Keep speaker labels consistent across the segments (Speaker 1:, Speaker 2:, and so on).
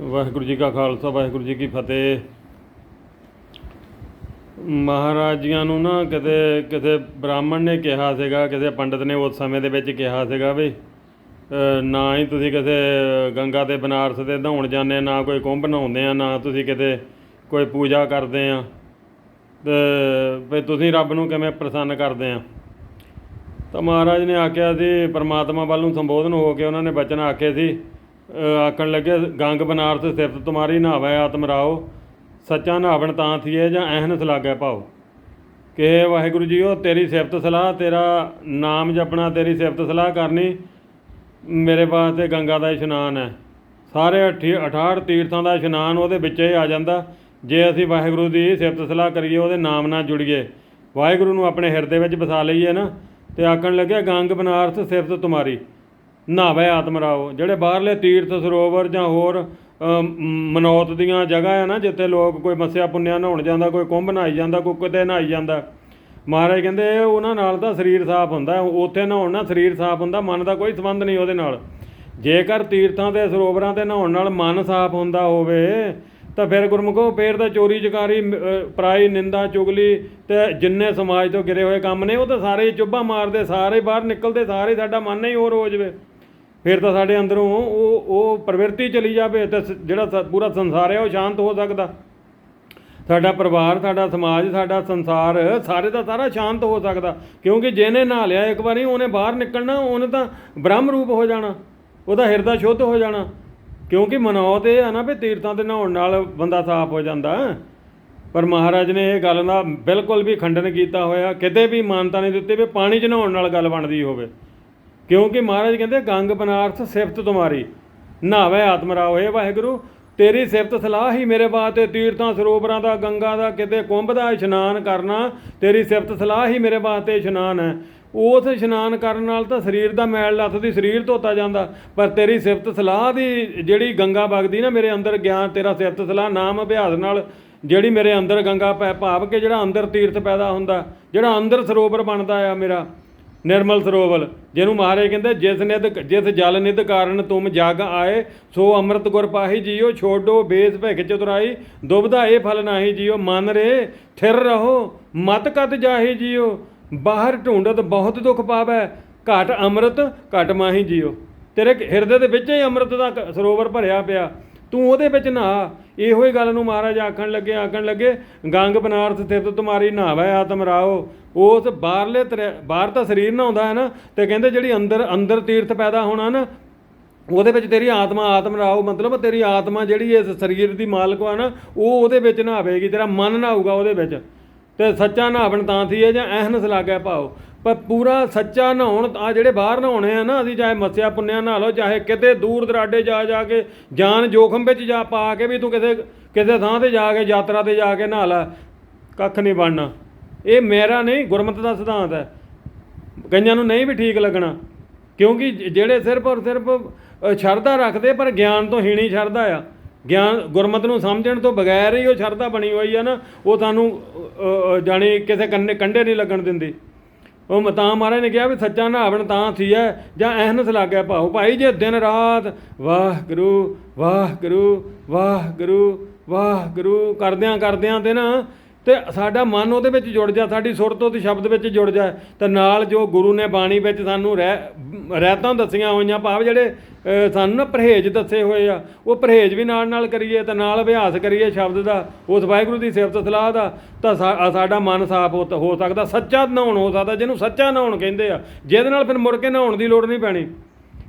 Speaker 1: ਵਾਹਿਗੁਰੂ ਜੀ ਕਾ ਖਾਲਸਾ, ਵਾਹਿਗੁਰੂ ਜੀ ਕੀ ਫਤਿਹ। ਮਹਾਰਾਜੀਆਂ ਨੂੰ ਨਾ ਕਿਤੇ ਕਿਸੇ ਬ੍ਰਾਹਮਣ ਨੇ ਕਿਹਾ ਸੀਗਾ, ਕਿਸੇ ਪੰਡਤ ਨੇ ਉਸ ਸਮੇਂ ਦੇ ਵਿੱਚ ਕਿਹਾ ਸੀਗਾ ਵੀ ਨਾ ਹੀ ਤੁਸੀਂ ਕਿਸੇ ਗੰਗਾ ਤੇ ਬਨਾਰਸ ਤੇ ਨਹਾਉਣ ਜਾਂਦੇ, ਨਾ ਕੋਈ ਕੁੰਭ ਨਹਾਉਂਦੇ ਆ, ਨਾ ਤੁਸੀਂ ਕਿਤੇ ਕੋਈ ਪੂਜਾ ਕਰਦੇ ਆ। ਤੇ ਵੀ ਤੁਸੀਂ ਰੱਬ ਨੂੰ ਕਿਵੇਂ ਪ੍ਰਸੰਨ ਕਰਦੇ ਆ? ਤਾਂ ਮਹਾਰਾਜ ਨੇ ਆਖਿਆ ਸੀ, ਪਰਮਾਤਮਾ ਵੱਲ ਨੂੰ ਸੰਬੋਧਨ ਹੋ ਕੇ ਉਹਨਾਂ ਨੇ ਬਚਨ ਆਖੇ ਸੀ ਆਖਣ ਲੱਗੇ, ਗੰਗ ਬਨਾਰਸ ਸਿਫਤ ਤੁਮਾਰੀ ਨਾਵੈ ਆਤਮ ਰਾਓ। ਸੱਚਾ ਨਾਵਣ ਤਾਂ ਥੀਏ ਜਾਂ ਐਹਨਸ ਲਾਗੈ ਭਾਉ ਕਿ ਵਾਹਿਗੁਰੂ ਜੀਓ, ਤੇਰੀ ਸਿਫਤ ਸਲਾਹ, ਤੇਰਾ ਨਾਮ ਜਪਣਾ, ਤੇਰੀ ਸਿਫਤ ਸਲਾਹ ਕਰਨੀ ਮੇਰੇ ਵਾਸਤੇ ਗੰਗਾ ਦਾ ਇਸ਼ਨਾਨ ਹੈ। ਸਾਰੇ 68 ਤੀਰਥਾਂ ਦਾ ਇਸ਼ਨਾਨ ਉਹਦੇ ਵਿੱਚ ਹੀ ਆ ਜਾਂਦਾ। ਜੇ ਅਸੀਂ ਵਾਹਿਗੁਰੂ ਦੀ ਸਿਫਤ ਸਲਾਹ ਕਰੀਏ, ਉਹਦੇ ਨਾਮ ਨਾਲ ਜੁੜੀਏ। ਵਾਹਿਗੁਰੂ ਨੂੰ ਆਪਣੇ ਹਿਰਦੇ ਵਿੱਚ ਵਸਾ ਲਈਏ ਨਾ। ਤੇ ਆਖਣ ਲੱਗਿਆ, ਗੰਗ ਬਨਾਰਸ ਸਿਫਤ ਤੁਮਾਰੀ। ਨਾਵੇ ਆਤਮ ਰਾਓ। ਜਿਹੜੇ ਬਾਹਰਲੇ ਤੀਰਥ, ਸਰੋਵਰ ਜਾਂ ਹੋਰ ਮਨੌਤ ਦੀਆਂ ਜਗ੍ਹਾ ਆ ਨਾ, ਜਿੱਥੇ ਲੋਕ ਕੋਈ ਮੱਸਿਆ ਪੁੰਨਿਆ ਨਹਾਉਣ ਜਾਂਦਾ, ਕੋਈ ਕੁੰਭ ਨਹਾਈ ਜਾਂਦਾ, ਕੋਈ ਕਿਤੇ ਨਹਾਈ ਜਾਂਦਾ। ਮਹਾਰਾਜ ਕਹਿੰਦੇ ਉਹਨਾਂ ਨਾਲ ਤਾਂ ਸਰੀਰ ਸਾਫ਼ ਹੁੰਦਾ। ਉੱਥੇ ਨਹਾਉਣ ਨਾਲ ਸਰੀਰ ਸਾਫ਼ ਹੁੰਦਾ, ਮਨ ਦਾ ਕੋਈ ਸੰਬੰਧ ਨਹੀਂ ਉਹਦੇ ਨਾਲ। ਜੇਕਰ ਤੀਰਥਾਂ ਤੇ, ਸਰੋਵਰਾਂ ਤੇ ਨਹਾਉਣ ਨਾਲ ਮਨ ਸਾਫ਼ ਹੁੰਦਾ ਹੋਵੇ, ਤਾਂ ਫਿਰ ਗੁਰਮੁਖੋ ਫੇਰ ਤਾਂ ਚੋਰੀ ਚਕਾਰੀ ਪਰਾਈ, ਨਿੰਦਾ, ਚੁਗਲੀ ਤੇ ਜਿੰਨੇ ਸਮਾਜ ਤੋਂ ਗਿਰੇ ਹੋਏ ਕੰਮ ਨੇ, ਉਹ ਤਾਂ ਸਾਰੇ ਹੀ ਚੁੱਭਾ ਮਾਰਦੇ, ਸਾਰੇ ਬਾਹਰ ਨਿਕਲਦੇ, ਸਾਰੇ ਹੀ ਸਾਡਾ ਮਨ ਹੀ ਹੋਰ ਹੋ ਜਾਵੇ। ਫਿਰ ਤਾਂ ਸਾਡੇ ਅੰਦਰੋਂ ਉਹ ਉਹ ਪ੍ਰਵਿਰਤੀ ਚਲੀ ਜਾਵੇ ਤੇ ਸ- ਜਿਹੜਾ ਸ- ਪੂਰਾ ਸੰਸਾਰ ਹੈ ਉਹ ਸ਼ਾਂਤ ਹੋ ਸਕਦਾ। ਸਾਡਾ ਪਰਿਵਾਰ, ਸਾਡਾ ਸਮਾਜ, ਸਾਡਾ ਸੰਸਾਰ ਸਾਰੇ ਦਾ ਸਾਰਾ ਸ਼ਾਂਤ ਹੋ ਸਕਦਾ। ਕਿਉਂਕਿ ਜਿਹਨੇ ਨਹਾ ਲਿਆ, ਇੱਕ ਵਾਰੀ ਉਹਨੇ ਬਾਹਰ ਨਿਕਲਣਾ, ਉਹਨੇ ਤਾਂ ਬ੍ਰਹਮ ਰੂਪ ਹੋ ਜਾਣਾ। ਉਹਦਾ ਹਿਰਦਾ ਸ਼ੁੱਧ ਹੋ ਜਾਣਾ। ਕਿਉਂਕਿ ਮਨੌਤ ਇਹ ਆ ਨਾ ਵੀ ਤੀਰਥਾਂ ਤੇ ਨਹਾਉਣ ਨਾਲ ਬੰਦਾ ਸਾਫ਼ ਹੋ ਜਾਂਦਾ। ਪਰ ਮਹਾਰਾਜ ਨੇ ਇਹ ਗੱਲ ਦਾ ਬਿਲਕੁਲ ਵੀ ਖੰਡਨ ਕੀਤਾ ਹੋਇਆ। ਕਿਤੇ ਵੀ ਮਾਨਤਾ ਨਹੀਂ ਦਿੱਤੀ ਵੀ ਪਾਣੀ 'ਚ ਨਹਾਉਣ ਨਾਲ ਗੱਲ ਬਣਦੀ ਹੋਵੇ। ਕਿਉਂਕਿ ਮਹਾਰਾਜ ਕਹਿੰਦੇ, ਗੰਗ ਬਨਾਰਥ ਸਿਫਤ ਤੁਮਾਰੀ ਨਾਵੇ ਆਤਮ ਰਾਓ ਇਹ ਵਾਹਿਗੁਰੂ, ਤੇਰੀ ਸਿਫਤ ਸਲਾਹ ਹੀ ਮੇਰੇ ਵਾਸਤੇ ਤੀਰਥਾਂ, ਸਰੋਵਰਾਂ ਦਾ, ਗੰਗਾ ਦਾ, ਕਿਤੇ ਕੁੰਭ ਦਾ ਇਸ਼ਨਾਨ ਕਰਨਾ, ਤੇਰੀ ਸਿਫਤ ਸਲਾਹ ਹੀ ਮੇਰੇ ਵਾਸਤੇ ਇਸ਼ਨਾਨ ਹੈ। ਉਸ ਇਸ਼ਨਾਨ ਕਰਨ ਨਾਲ ਤਾਂ ਸਰੀਰ ਦਾ ਮੈਲ ਲੱਥਦੀ ਸਰੀਰ ਧੋਤਾ ਜਾਂਦਾ, ਪਰ ਤੇਰੀ ਸਿਫਤ ਸਲਾਹ ਦੀ ਜਿਹੜੀ ਗੰਗਾ ਵਗਦੀ ਨਾ ਮੇਰੇ ਅੰਦਰ ਗਿਆਨ, ਤੇਰਾ ਸਿਫਤ ਸਲਾਹ ਨਾਮ ਅਭਿਆਸ ਨਾਲ ਜਿਹੜੀ ਮੇਰੇ ਅੰਦਰ ਗੰਗਾ ਪੈ, ਭਾਵ ਕਿ ਜਿਹੜਾ ਅੰਦਰ ਤੀਰਥ ਪੈਦਾ ਹੁੰਦਾ, ਜਿਹੜਾ ਅੰਦਰ ਸਰੋਵਰ ਬਣਦਾ ਆ ਮੇਰਾ ਨਿਰਮਲ ਸਰੋਵਰ ਜਿਹਨੂੰ ਮਹਾਰਾਜ ਕਹਿੰਦੇ ਜਿਸ ਨਿਧ, ਜਿਸ ਜਲ ਨਿਧ ਕਾਰਨ ਤੁਮ ਜਗ ਆਏ, ਸੋ ਅੰਮ੍ਰਿਤ ਗੁਰ ਪਾਹੀ ਜੀਓ, ਛੋਡੋ ਬੇਸ ਭਿਖ ਚਤੁਰਾਈ ਦੁਬਦਾ ਇਹ ਫਲ ਨਾਹੀ ਜੀਓ, ਮਨ ਰੇ ਥਿਰ ਰਹੋ, ਮਤ ਕਤ ਜਾਹੀ ਜੀਓ, ਬਾਹਰ ਢੂੰਡਤ ਬਹੁਤ ਦੁੱਖ ਪਾਵੈ, ਘਟ ਅੰਮ੍ਰਿਤ, ਘਟ ਮਾਹੀ ਜੀਓ। ਤੇਰੇ ਹਿਰਦੇ ਦੇ ਵਿੱਚ ਹੀ ਅੰਮ੍ਰਿਤ ਦਾ ਕ- ਸਰੋਵਰ ਭਰਿਆ ਪਿਆ। ਤੂੰ ਉਹਦੇ ਵਿੱਚ ਨਹਾ। ਇਹੋ ਹੀ ਗੱਲ ਨੂੰ ਮਹਾਰਾਜ ਆਖਣ ਲੱਗੇ ਆਖਣ ਲੱਗੇ, ਗੰਗ ਬਨਾਰਸ ਸਥਿਤ ਤੁਮਾਰੀ ਨਹਾਵੈ, ਆਤਮ ਰਾਓ। ਉਸ ਬਾਹਰਲੇ ਤਰੇ- ਬਾਹਰ ਤਾਂ ਸਰੀਰ ਨਹਾਉਂਦਾ ਹੈ ਨਾ, ਤੇ ਕਹਿੰਦੇ ਜਿਹੜੀ ਅੰਦਰ ਅੰਦਰ ਤੀਰਥ ਪੈਦਾ ਹੋਣਾ ਨਾ, ਉਹਦੇ ਵਿੱਚ ਤੇਰੀ ਆਤਮਾ, ਆਤਮ ਰਾਓ, ਮਤਲਬ ਤੇਰੀ ਆਤਮਾ ਜਿਹੜੀ ਇਸ ਸਰੀਰ ਦੀ ਮਾਲਕ ਆ ਨਾ, ਉਹ ਉਹਦੇ ਵਿੱਚ ਨਹਾਵੇਗੀ, ਤੇਰਾ ਮਨ ਨਹਾਊਗਾ ਉਹਦੇ ਵਿੱਚ। ਤੇ ਸੱਚਾ ਨਹਾਵਣ ਤਾਂ ਥੀ ਹੈ ਜਾਂ ਐਹਨਸ ਲੱਗਿਆ ਭਾਓ। ਪਰ ਪੂਰਾ ਸੱਚਾ ਨਹਾਉਣ, ਆ ਜਿਹੜੇ ਬਾਹਰ ਨਹਾਉਣੇ ਆ ਨਾ, ਅਸੀਂ ਚਾਹੇ ਮੱਸਿਆ ਪੁੰਨਿਆ ਨਹਾ ਲਓ, ਚਾਹੇ ਕਿਤੇ ਦੂਰ ਦਰਾਡੇ ਜਾ ਜਾ ਕੇ ਜਾਨ ਜੋਖਮ ਵਿੱਚ ਜਾ ਪਾ ਕੇ ਵੀ ਤੂੰ ਕਿਸੇ ਕਿਸੇ ਥਾਂ ਤੇ ਜਾ ਕੇ, ਯਾਤਰਾ ਤੇ ਜਾ ਕੇ ਨਹਾ ਲੈ। ਕੱਖ ਨਹੀਂ ਬਣਨਾ। ਇਹ ਮੇਰਾ ਨਹੀਂ, ਗੁਰਮਤਿ ਦਾ ਸਿਧਾਂਤ ਹੈ। ਕਈਆਂ ਨੂੰ ਨਹੀਂ ਵੀ ਠੀਕ ਲੱਗਣਾ। ਕਿਉਂਕਿ ਜਿਹੜੇ ਸਿਰਫ ਔਰ ਸਿਰਫ ਸ਼ਰਧਾ ਰੱਖਦੇ, ਪਰ ਗਿਆਨ ਤੋਂ ਹੀਣੀ ਸ਼ਰਧਾ ਆ। ਗਿਆਨ ਗੁਰਮਤ ਨੂੰ ਸਮਝਣ ਤੋਂ ਬਗੈਰ ਹੀ ਉਹ ਸ਼ਰਧਾ ਬਣੀ ਹੋਈ ਆ ਨਾ, ਉਹ ਤੁਹਾਨੂੰ ਜਾਣੀ ਕਿਸੇ ਕੰਨੇ ਕੰਡੇ ਨਹੀਂ ਲੱਗਣ ਦਿੰਦੀ। ਉਹ ਮ- ਮਹਾਰਾਜ ਨੇ ਕਿਹਾ ਵੀ ਸੱਚਾ ਨਹਾਵਣ ਤਾਂ ਸੀ ਥੀਐ ਜਾਂ ਐਹਨਸ ਲੱਗਿਆ ਭਾਉ ਭਾਈ ਜੇ ਦਿਨ ਰਾਤ ਵਾਹ ਗੁਰੂ ਵਾਹ ਗੁਰੂ ਵਾਹ ਗੁਰੂ ਵਾਹ ਗੁਰੂ ਕਰਦਿਆਂ ਕਰਦਿਆਂ ਤੇ ਨਾ ਤੇ ਸਾਡਾ ਮਨ ਉਹਦੇ ਵਿੱਚ ਜੁੜ ਜਾ, ਸਾਡੀ ਸੁਰਤ ਉਹਦੇ ਸ਼ਬਦ ਵਿੱਚ ਜੁੜ ਜਾ। ਤੇ ਨਾਲ ਜੋ ਗੁਰੂ ਨੇ ਬਾਣੀ ਵਿੱਚ ਸਾਨੂੰ ਰਹਿ, ਰਹਿਤਾਂ ਦੱਸੀਆਂ ਹੋਈਆਂ, ਭਾਵ ਜਿਹੜੇ ਸਾਨੂੰ ਨਾ ਪਰਹੇਜ ਦੱਸੇ ਹੋਏ ਆ, ਉਹ ਪਰਹੇਜ ਵੀ ਨਾਲ ਨਾਲ ਕਰੀਏ ਤੇ ਨਾਲ ਅਭਿਆਸ ਕਰੀਏ ਸ਼ਬਦ ਦਾ, ਉਸ ਵਾਹਿਗੁਰੂ ਦੀ ਸਿਫਤ ਸਲਾਹ ਦਾ, ਤਾਂ ਸਾਡਾ ਮਨ ਸਾਫ਼ ਹੋ ਹੋ ਸਕਦਾ, ਸੱਚਾ ਨਹਾਉਣ ਹੋ ਸਕਦਾ, ਜਿਹਨੂੰ ਸੱਚਾ ਨਹਾਉਣ ਕਹਿੰਦੇ ਆ, ਜਿਹਦੇ ਨਾਲ ਫਿਰ ਮੁੜ ਕੇ ਨਹਾਉਣ ਦੀ ਲੋੜ ਨਹੀਂ ਪੈਣੀ।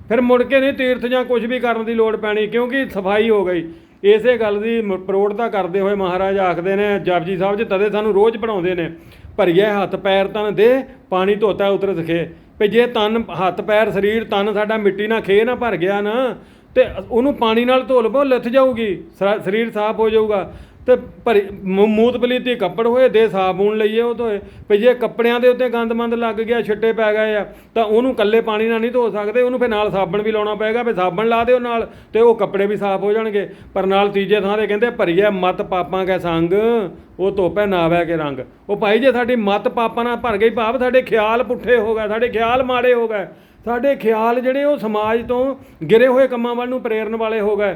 Speaker 1: ਫਿਰ ਮੁੜ ਕੇ ਨਹੀਂ ਤੀਰਥ ਜਾਂ ਕੁਝ ਵੀ ਕਰਨ ਦੀ ਲੋੜ ਪੈਣੀ, ਕਿਉਂਕਿ ਸਫ਼ਾਈ ਹੋ ਗਈ। ਇਸੇ ਗੱਲ ਦੀ ਪ੍ਰੋੜਤਾ ਕਰਦੇ ਹੋਏ ਮਹਾਰਾਜ ਆਖਦੇ ਨੇ, ਜਪਜੀ ਸਾਹਿਬ ਜੀ, ਤਦੇ ਸਾਨੂੰ ਰੋਜ਼ ਪੜਾਉਂਦੇ ਨੇ, ਭਰੀਏ ਹੱਥ ਪੈਰ ਤਨ ਦੇ, ਪਾਣੀ ਧੋਤਾ ਉਤਰ ਦਿਖੇ ਵੀ ਜੇ ਤਨ, ਹੱਥ ਪੈਰ, ਸਰੀਰ, ਤਨ ਸਾਡਾ ਮਿੱਟੀ ਨਾਲ ਖੇ ਨਾ ਭਰ ਗਿਆ ਨਾ, ਤੇ ਉਹਨੂੰ ਪਾਣੀ ਨਾਲ ਧੋ ਲਵੋ ਲਿਥ ਜਾਊਗੀ, ਸਰਾ- ਸਰੀਰ ਸਾਫ਼ ਹੋ ਜਾਊਗਾ। ਤੇ ਭਰੀ ਮ- ਮੂਤ ਪਲੀਤੀ ਕੱਪੜ ਹੋਏ, ਦੇ ਸਾਬੂਨ ਲਈਏ ਉਹ ਧੋਏ। ਵੀ ਜੇ ਕੱਪੜਿਆਂ ਦੇ ਉੱਤੇ ਗੰਦਮੰਦ ਲੱਗ ਗਿਆ, ਛਿੱਟੇ ਪੈ ਗਏ ਆ, ਤਾਂ ਉਹਨੂੰ ਕੱਲੇ ਪਾਣੀ ਨਾਲ ਨਹੀਂ ਧੋ ਸਕਦੇ। ਉਹਨੂੰ ਫਿਰ ਨਾਲ ਸਾਬਣ ਵੀ ਲਾਉਣਾ ਪਏਗਾ ਵੀ ਸਾਬਣ ਲਾ ਦਿਓ ਨਾਲ, ਤੇ ਉਹ ਕੱਪੜੇ ਵੀ ਸਾਫ਼ ਹੋ ਜਾਣਗੇ। ਪਰ ਨਾਲ ਤੀਜੇ ਥਾਂ ਤੇ ਕਹਿੰਦੇ ਭਰੀਏ ਮਤ ਪਾਪਾਂ ਕੈ ਸੰਗ, ਉਹ ਧੋਪੇ ਨਾਵੈ ਕੇ ਰੰਗ। ਉਹ ਭਾਈ ਜੇ ਸਾਡੀ ਮਤ ਪਾਪਾਂ ਨਾਲ ਭਰ ਗਈ, ਭਾਵ ਸਾਡੇ ਖਿਆਲ ਪੁੱਠੇ ਹੋ ਗਏ, ਸਾਡੇ ਖਿਆਲ ਮਾੜੇ ਹੋ ਗਏ। ਸਾਡੇ ਖਿਆਲ ਜਿਹੜੇ ਉਹ ਸਮਾਜ ਤੋਂ ਗਿਰੇ ਹੋਏ ਕੰਮਾਂ ਵੱਲ ਨੂੰ ਪ੍ਰੇਰਨ ਵਾਲੇ ਹੋ ਗਏ।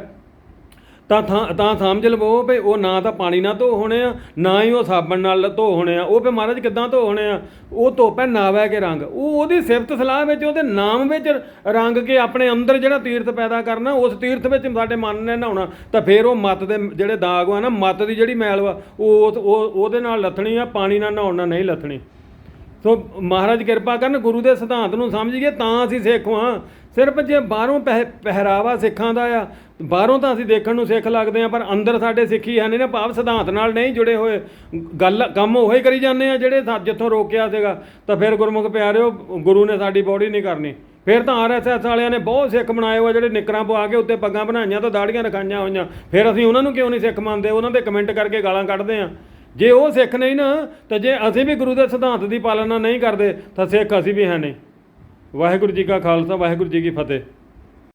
Speaker 1: ਤਾਂ ਥਾਂ- ਤਾਂ ਸਮਝ ਲਵੋ ਵੀ ਉਹ ਨਾ ਤਾਂ ਪਾਣੀ ਨਾਲ ਧੋ ਹੋਣੇ ਆ, ਨਾ ਹੀ ਉਹ ਸਾਬਣ ਨਾਲ ਧੋ ਹੋਣੇ ਆ। ਉਹ ਵੀ ਮਹਾਰਾਜ ਕਿੱਦਾਂ ਧੋ ਹੋਣੇ ਆ? ਉਹ ਧੋਪੈ ਨਾਵੈ ਕੇ ਰੰਗ। ਉਹ ਉਹਦੀ ਸਿਫਤ ਸਲਾਹ ਵਿੱਚ, ਉਹਦੇ ਨਾਮ ਵਿੱਚ ਰੰਗ ਕੇ ਆਪਣੇ ਅੰਦਰ ਜਿਹੜਾ ਤੀਰਥ ਪੈਦਾ ਕਰਨਾ, ਉਸ ਤੀਰਥ ਵਿੱਚ ਸਾਡੇ ਮਨ ਨੇ ਨਹਾਉਣਾ। ਤਾਂ ਫਿਰ ਉਹ ਮਤ ਦੇ ਜਿਹੜੇ ਦਾਗ ਆ ਨਾ, ਮਤ ਦੀ ਜਿਹੜੀ ਮੈਲ ਵਾ, ਉਹ ਉਸ- ਉਹ ਉਹਦੇ ਨਾਲ ਲੱਥਣੀ ਆ, ਪਾਣੀ ਨਾਲ ਨਹਾਉਣ ਨਾਲ ਨਹੀਂ ਲੱਥਣੀ। ਸੋ ਮਹਾਰਾਜ ਕਿਰਪਾ ਕਰਨ, ਗੁਰੂ ਦੇ ਸਿਧਾਂਤ ਨੂੰ ਸਮਝ ਗਏ, ਤਾਂ ਅਸੀਂ ਸਿੱਖ ਹਾਂ ਸਿਰਫ ਜੇ ਬਾਹਰੋਂ ਪਹਿ- ਪਹਿਰਾਵਾ ਸਿੱਖਾਂ ਦਾ ਆ, ਬਾਹਰੋਂ ਤਾਂ ਅਸੀਂ ਦੇਖਣ ਨੂੰ ਸਿੱਖ ਲੱਗਦੇ ਆ, ਪਰ ਅੰਦਰ ਸਾਡੇ ਸਿੱਖੀ ਹੈ ਨਹੀਂ ਨਾ, ਭਾਵ ਸਿਧਾਂਤ ਨਾਲ ਨਹੀਂ ਜੁੜੇ ਹੋਏ। ਗੱਲ, ਕੰਮ ਉਹੀ ਕਰੀ ਜਾਂਦੇ ਆ, ਜਿਹੜੇ ਜਿੱਥੋਂ ਰੋਕਿਆ ਸੀਗਾ, ਤਾਂ ਫਿਰ ਗੁਰਮੁਖ ਪਿਆਰਿਓ, ਗੁਰੂ ਨੇ ਸਾਡੀ ਬੋਡੀ ਨਹੀਂ ਕਰਨੀ। ਫਿਰ ਤਾਂ ਆਰਐਸਐਸ ਵਾਲਿਆਂ ਨੇ ਬਹੁਤ ਸਿੱਖ ਬਣਾਏ ਹੋਏ, ਜਿਹੜੇ ਨਿਕਰਾਂ ਪਵਾ ਕੇ ਉੱਤੇ ਪੱਗਾਂ ਬਣਾਈਆਂ, ਤਾਂ ਦਾੜੀਆਂ ਰਖਾਈਆਂ ਹੋਈਆਂ। ਫਿਰ ਅਸੀਂ ਉਹਨਾਂ ਨੂੰ ਕਿਉਂ ਨਹੀਂ ਸਿੱਖ ਮੰਨਦੇ? ਉਹਨਾਂ ਦੇ ਕਮੈਂਟ ਕਰਕੇ ਗਾਲਾਂ ਕੱਢਦੇ ਆ। ਜੇ ਉਹ ਸਿੱਖ ਨਹੀਂ ਨਾ, ਤਾਂ ਜੇ ਅਸੀਂ ਵੀ ਗੁਰੂ ਦੇ ਸਿਧਾਂਤ ਦੀ ਪਾਲਣਾ ਨਹੀਂ ਕਰਦੇ, ਤਾਂ ਸਿੱਖ ਅਸੀਂ ਵੀ ਹੈ ਨਹੀਂ। ਵਾਹਿਗੁਰੂ ਜੀ ਕਾ ਖਾਲਸਾ, ਵਾਹਿਗੁਰੂ ਜੀ ਕੀ ਫਤਿਹ।